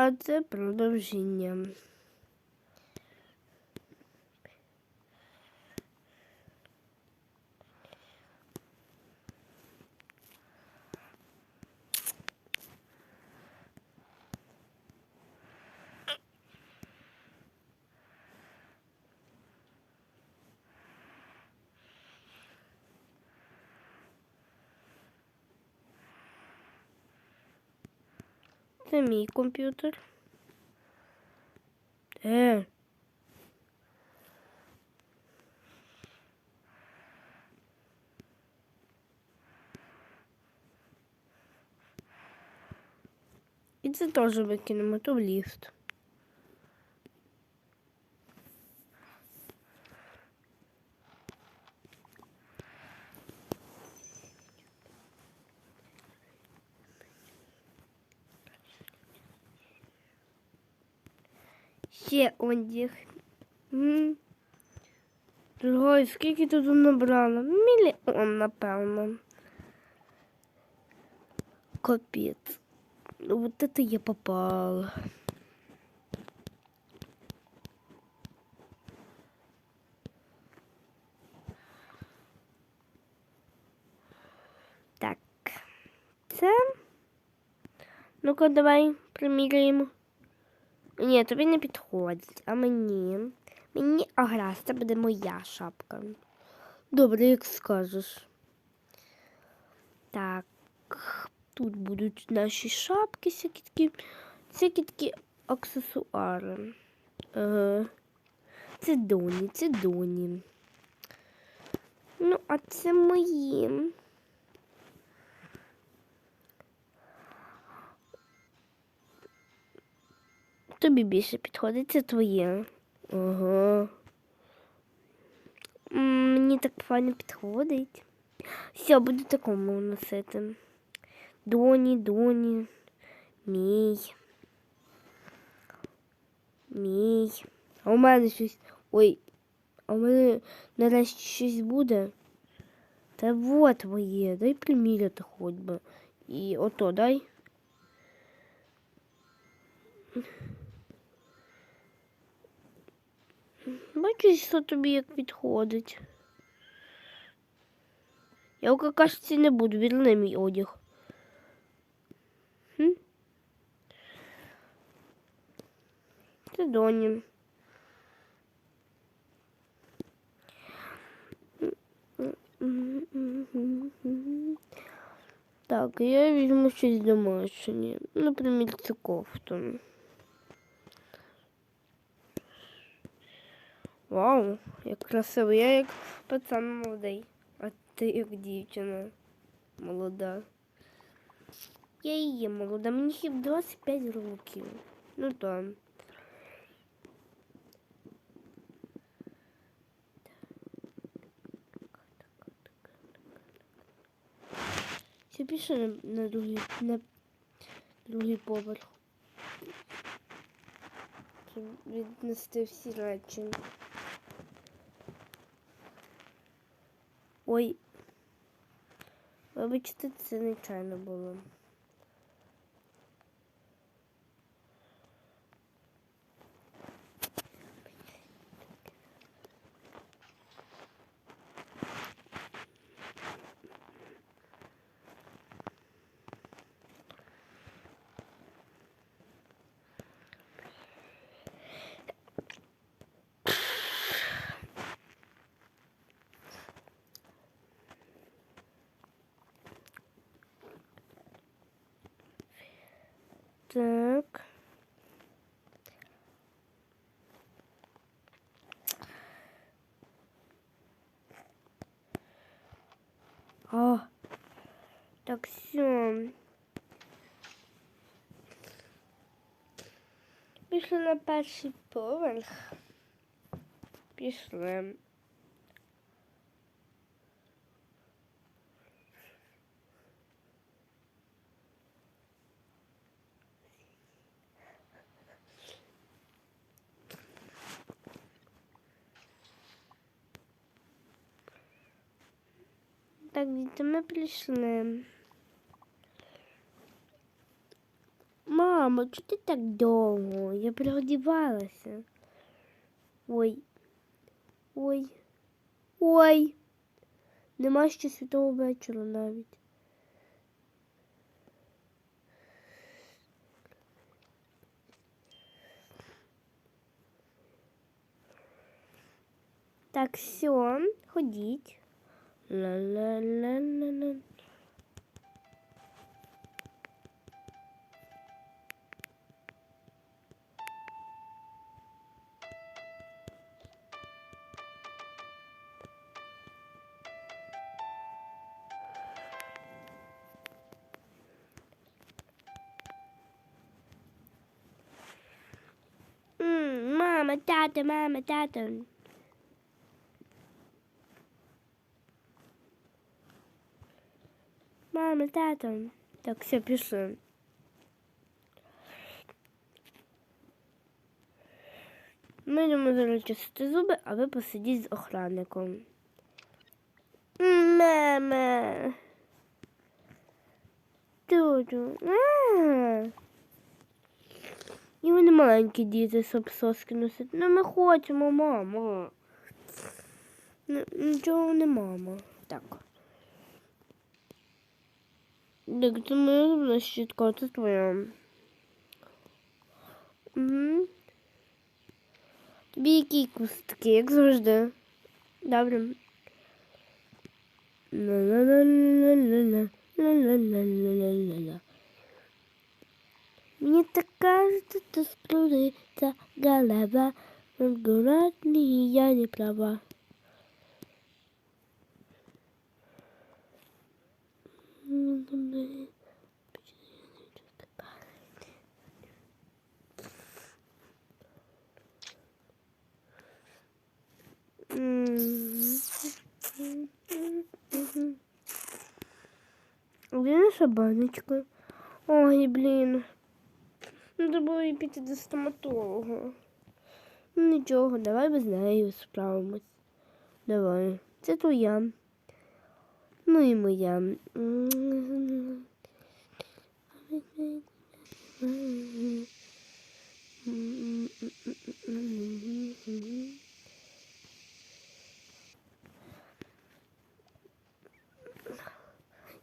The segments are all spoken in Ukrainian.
А це продовження. Це мій комп'ютер. Е. І це теж викинемо, то в ліфт. Ще одяг. Другой, скільки тут набрала? Мільйон, напевно. Капець. Ну, Вот это я попала. Так. Це. Ну-ка, давай приміряємо. Ні, тобі не підходить, а мені. Мені ага, це буде моя шапка. Добре, як скажеш. Так, тут будуть наші шапки, всякі такі, всякі такі аксесуари. Ага. Це доні, це доні. Ну, а це мої. Тобі більше підходить, це твоє. Ага. Мені так файно підходить. Все, буду такому носити. Доні, доні. Мій. Мій. А у мене щось. Ой. А у мене нарешті щось буде. Та вот твоє. Дай приміряти хоч би. І ото дай. Бачиш, що тобі як підходить. Я у какашці не буду, вірни мій одяг. Хм? Це доні. Так, я візьму щось домашнє. Наприклад, цю кофту. Вау, як красиво. Я як пацан молодий, а ти як дівчина молода. Я і є молода, мені хіп 25 років. Ну то. Ще більше на, на другий на другий поверх. Щоб віднести всі речі. Ой. Вибачте, це нечайно було. Так. О, так все. Пішли на перший поверх. Пішли. Так, діти, ми прийшли. Мам, Мамо, чого ти так довго? Я переодівалася. Ой. Ой. Ой. Нема ще святого вечора навіть. Так, все, ходіть. La la la la la. Mm, mama, dada, mama, dada. Мама, тата. Так, все, пішли. Ми йдемо зараз чистити зуби, а ви посидіть з охранником. М, Мама. І вони маленькі діти щоб соски носять. Ну ми хочемо, мамо. Ну, Нічого не мама. Так. Так, це моя зубна щітка, це твоя. Угу. Тобі які кустки, як завжди. Добре. Ла-ла-ла-ла-ла-ла. Так кажется, что скрылится голова. Аккуратнее, я не права. Где наша баночка? Ой, блин. Треба було і піти до стоматолога. Ну нічого, давай без неї справимось. Давай. Це твоя. Ну і моя.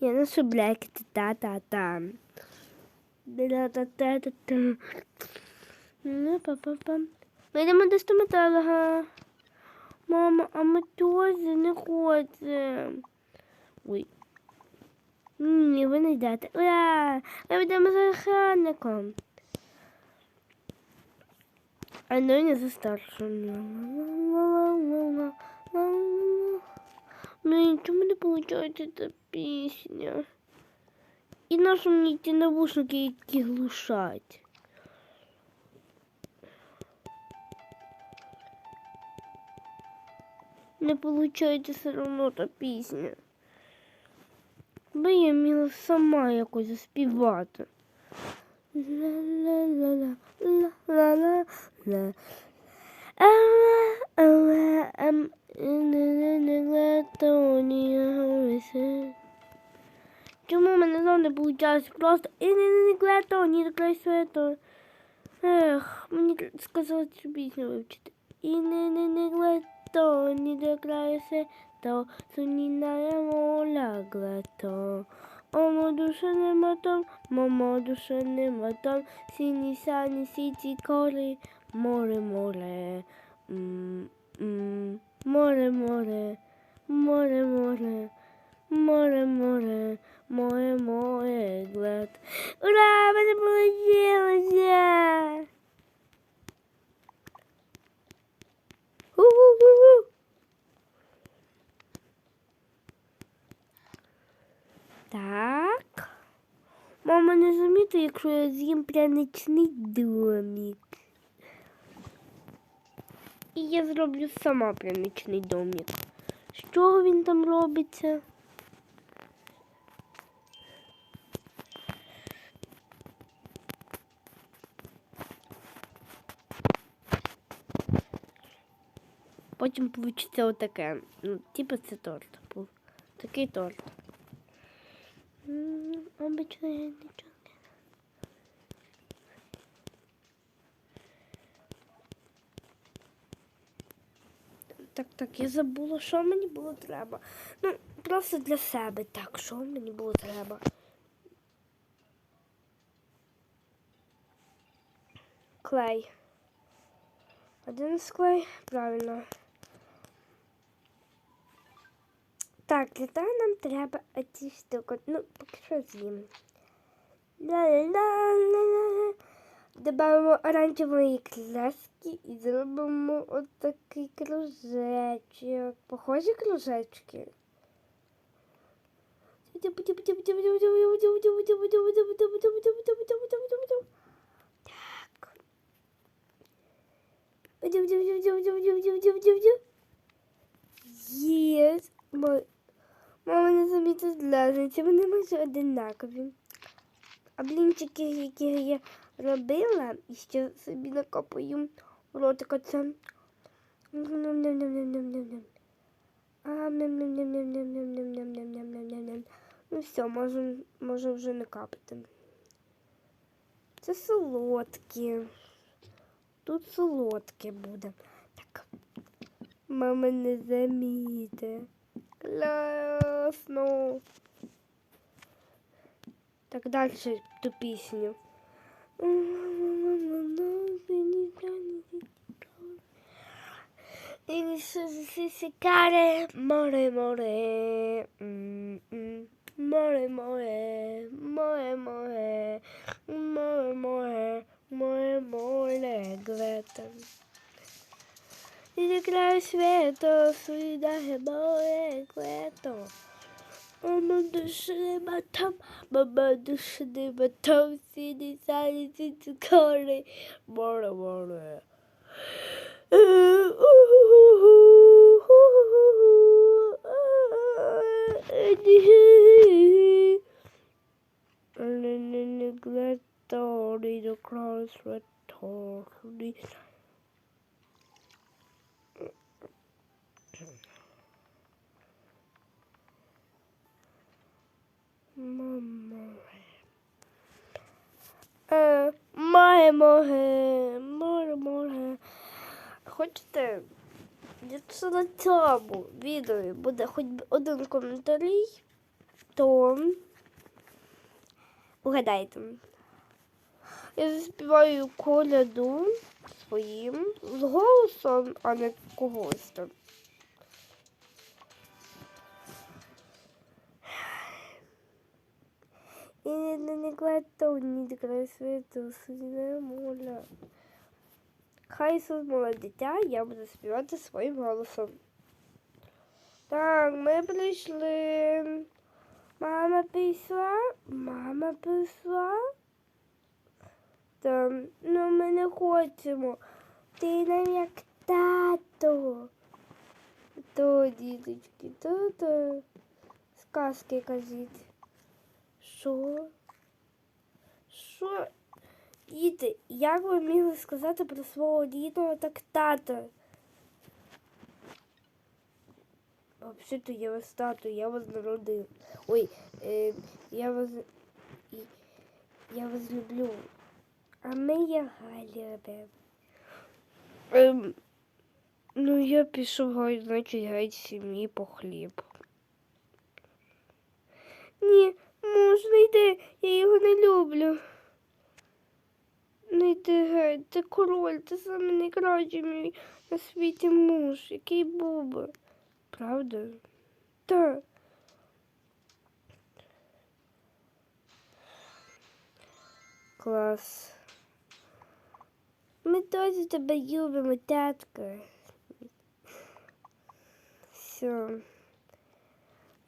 Я ношу блекети, та-та-та. Та-та-та-та-та. Ну, па-па-па. Ми йдемо до стоматолога. Мама, а ми теж не хочемо. Ой. Ні, ви не йдете. Ура! Ми йдемо за охранником. А ну не за старшим. Блин, чому не получається ця пісня? І наші мені ті навушники, які глушать. Не получається все одно та пісня. Бо я вміла сама якось заспівати. Чому мене знову не виходить? Просто і не не клето, ні таке свято. Ех, мені сказали цю пісню вивчити. І не не не клето, ні до краю свято, суніна я моля глето. Омо душа нема там, мамо душа нема там, сіні сані сіті кори, море, море, м, м, море, море, море, море, море, море, моє, моє глед. Ура, в мене получилося! У-у-у-у! Так. Мама не замітить, якщо я з'їм пряничний домик. І я зроблю сама пряничний домик. Чого він там робиться? Потім получиться отаке. Ну, типу це торт був. Такий торт. Обично я нічого не. Так, так, я забула, що мені було треба. Ну, просто для себе так, що мені було треба. Клей. Один склей, правильно. Так, для того нам треба оці штуки. Ну, поки що з'їм. Ла-ла-ла-ла-ла. Добавимо оранжевої краски і зробимо отакий кружечок. Похожі кружечки. Так. Є. Мама не замітила, ці вони майже одинакові. А блінчики, які я робила, і ще собі накопую в ротик оце. Ну все, можу, можу вже не капати. Це солодкі. Тут солодке буде. Так, мама не замітить. Класно. Ну. Так дальше ту пісню. І сікаре море море. Море море. Море море. Yüzükler sveto, suyu da hemen kveto. Onu düşünemedim, baba düşünemedim. Seni sadece çıkarı. Bora bora. And then um neglect the cross, red, torn, Е, ге, море, море. Хочете, якщо на цьому відео буде хоч один коментарій, то угадайте. Я заспіваю коляду своїм з голосом, а не когось там. І не неглето, ні до краю світу, судне моля. Хай Ісус мале дитя, я буду співати своїм голосом. Так, ми прийшли. Мама прийшла, мама прийшла. Та, ну ми не хочемо. Ти нам як тато. То, діточки, то, то. Сказки кажіть. Що? Що? Діти, як ви мігли сказати про свого рідного так тата? Взагалі-то я вас тату, я вас народив. Ой, е, я вас я вас люблю. А ми я Галі. Ем, ну я пішов гай, значить гай сім'ї по хліб. Ні, можна йти, я його не люблю. Не йди геть, ти король, ти саме найкращий мій на світі муж, який був. Правда? Так. Клас. Ми теж тебе любимо, татка. Все.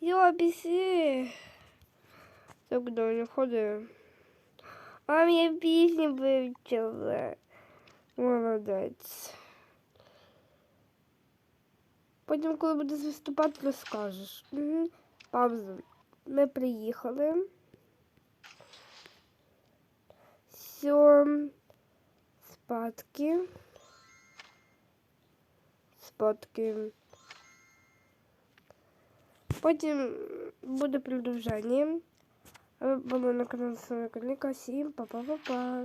Я біси. Так, доню, ходи. Мам, я пісню вивчила. Молодець. Потім, коли будеш виступати, розкажеш. Угу. Пауза. Ми приїхали. Все. Спадки. Спадки. Потім буде продовження. Ви були на каналі Соника Всім па-па-па-па.